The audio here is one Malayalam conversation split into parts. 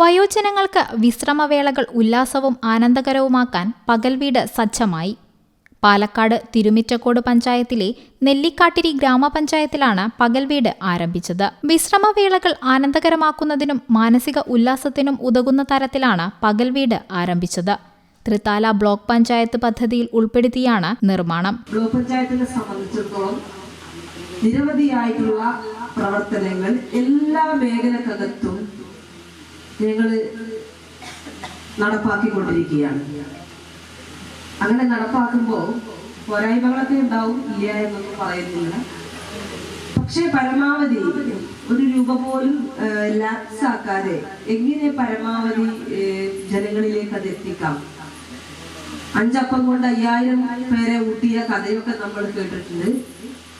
വയോജനങ്ങൾക്ക് വിശ്രമവേളകൾ ഉല്ലാസവും ആനന്ദകരവുമാക്കാൻ പകൽവീട് സജ്ജമായി. പാലക്കാട് തിരുമിറ്റക്കോട് പഞ്ചായത്തിലെ നെല്ലിക്കാട്ടിരി ഗ്രാമപഞ്ചായത്തിലാണ് പകൽവീട് ആരംഭിച്ചത്. വിശ്രമവേളകൾ ആനന്ദകരമാക്കുന്നതിനും മാനസിക ഉല്ലാസത്തിനും ഉതകുന്ന തരത്തിലാണ് പകൽവീട് ആരംഭിച്ചത്. തൃത്താല ബ്ലോക്ക് പഞ്ചായത്ത് പദ്ധതിയിൽ ഉൾപ്പെടുത്തിയാണ് നിർമ്മാണം. ബ്ലോക്ക് പഞ്ചായത്തിനെ സംബന്ധിച്ചിടത്തോളം നിരവധിയായിട്ടുള്ള പ്രവർത്തനങ്ങൾ എല്ലാ മേഖലക്കകത്തും ഞങ്ങൾ നടപ്പാക്കിക്കൊണ്ടിരിക്കുകയാണ്. അങ്ങനെ നടപ്പാക്കുമ്പോൾ പോരായ്മകളൊക്കെ ഉണ്ടാവും ഇല്ല എന്നൊന്നും പറയുന്നില്ല. പക്ഷേ പരമാവധി ഒരു രൂപ പോലും ലാപ്സ് ആക്കാതെ എങ്ങനെ പരമാവധി ജനങ്ങളിലേക്ക് അത് എത്തിക്കാം? അഞ്ചപ്പം കൊണ്ട് അയ്യായിരം പേരെ ഊട്ടിയ കഥയൊക്കെ നമ്മൾ കേട്ടിട്ടുണ്ട്.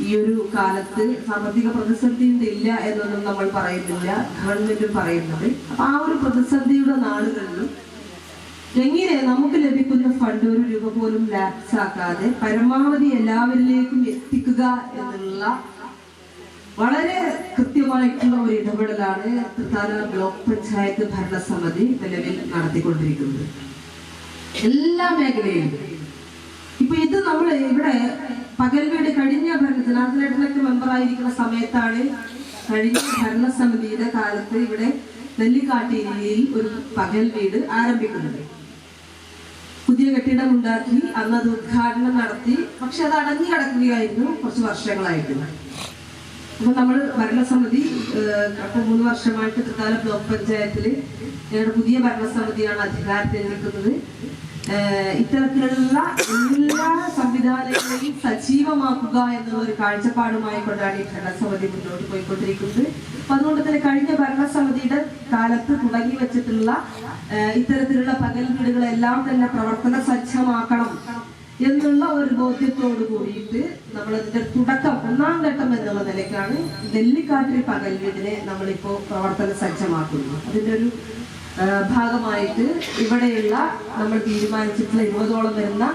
ഈ ഒരു കാലത്ത് സാമ്പത്തിക പ്രതിസന്ധി ഇല്ല എന്നൊന്നും നമ്മൾ പറയുന്നില്ല. ഗവൺമെന്റും പറയുന്നത് അപ്പൊ ആ ഒരു പ്രതിസന്ധിയുടെ നാളുകളിലും എങ്ങനെ നമുക്ക് ലഭിക്കുന്ന ഫണ്ട് ഒരു രൂപ പോലും ലാപ്സ് ആക്കാതെ പരമാവധി എല്ലാവരിലേക്കും എത്തിക്കുക എന്നുള്ള വളരെ കൃത്യമായിട്ടുള്ള ഒരു ഇടപെടലാണ് തൃത്താല ബ്ലോക്ക് പഞ്ചായത്ത് ഭരണസമിതി നിലവിൽ നടത്തിക്കൊണ്ടിരിക്കുന്നത്. എല്ലാ മേഖലയിലും. ഇപ്പൊ ഇത് നമ്മൾ ഇവിടെ പകൽ വീട് കഴിഞ്ഞ ഭരണ ജനാർദ്ദനേട്ടനൊക്കെ മെമ്പർ ആയിരിക്കുന്ന സമയത്താണ് കഴിഞ്ഞ ഭരണസമിതിയുടെ കാലത്ത് ഇവിടെ നെല്ലിക്കാട്ടേരിയിൽ ഒരു പകൽ വീട് ആരംഭിക്കുന്നത്. പുതിയ കെട്ടിടം ഉണ്ടാക്കി അന്ന് അത് ഉദ്ഘാടനം നടത്തി. പക്ഷെ അത് അടഞ്ഞു കിടക്കുകയായിരുന്നു കുറച്ച് വർഷങ്ങളായിട്ട്. അപ്പൊ നമ്മൾ ഭരണസമിതി അപ്പോൾ അപ്പൊ മൂന്ന് വർഷമായിട്ട് തൃത്താല ബ്ലോക്ക് പഞ്ചായത്തിൽ ഞങ്ങളുടെ പുതിയ ഭരണസമിതിയാണ് അധികാരത്തിൽ നിൽക്കുന്നത്. ഇത്തരത്തിലുള്ള എല്ലാ സംവിധാനങ്ങളെയും സജീവമാക്കുക എന്നുള്ള ഒരു കാഴ്ചപ്പാടുമായി കൊണ്ടാണ് ഈ ഭരണസമിതി മുന്നോട്ട് പോയിക്കൊണ്ടിരിക്കുന്നത്. അപ്പൊ അതുകൊണ്ട് തന്നെ കഴിഞ്ഞ ഭരണസമിതിയുടെ കാലത്ത് തുടങ്ങി വെച്ചിട്ടുള്ള ഇത്തരത്തിലുള്ള പകൽ വീടുകളെല്ലാം തന്നെ പ്രവർത്തന സജ്ജമാക്കണം എന്നുള്ള ഒരു ബോധ്യത്തോട് കൂടിയിട്ട് നമ്മൾ തുടക്കം ഒന്നാം ഘട്ടം എന്നുള്ള നിലയ്ക്കാണ് നെല്ലിക്കാട്ടിൽ പകൽ വീടിനെ നമ്മളിപ്പോ പ്രവർത്തന സജ്ജമാക്കുന്നു അതിന്റെ ഒരു ഭാഗമായിട്ട് ഇവിടെയുള്ള നമ്മൾ തീരുമാനിച്ചിട്ടുള്ള ഇരുപതോളം വരുന്ന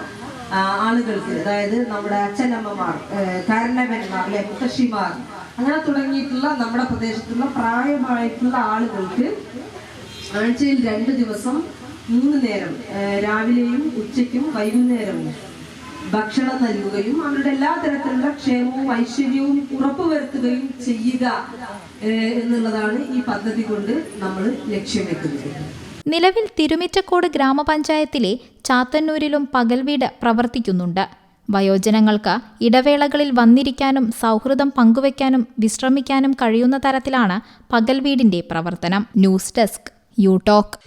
ആളുകൾക്ക് അതായത് നമ്മുടെ അച്ഛനമ്മമാർ കാരണവന്മാർ അല്ലെ മുത്തശ്ശിമാർ അങ്ങനെ തുടങ്ങിയിട്ടുള്ള നമ്മുടെ പ്രദേശത്തുള്ള പ്രായമായിട്ടുള്ള ആളുകൾക്ക് ആഴ്ചയിൽ രണ്ട് ദിവസം മൂന്ന് നേരം രാവിലെയും ഉച്ചയ്ക്കും വൈകുന്നേരവും ഭക്ഷണം നൽകുകയും അവരുടെ എല്ലാ തരത്തിലുള്ള ക്ഷേമവും ഐശ്വര്യവും ഉറപ്പുവരുത്തുകയും ചെയ്യുക എന്നുള്ളതാണ് ഈ പദ്ധതി കൊണ്ട് നമ്മൾ ലക്ഷ്യം വെക്കുന്നത് നിലവിൽ തിരുമിറ്റക്കോട് ഗ്രാമപഞ്ചായത്തിലെ ചാത്തന്നൂരിലും പകൽവീട് പ്രവർത്തിക്കുന്നുണ്ട്. വയോജനങ്ങൾക്ക് ഇടവേളകളിൽ വന്നിരിക്കാനും സൗഹൃദം പങ്കുവയ്ക്കാനും വിശ്രമിക്കാനും കഴിയുന്ന തരത്തിലാണ് പകൽവീടിന്റെ പ്രവർത്തനം. News desk you talk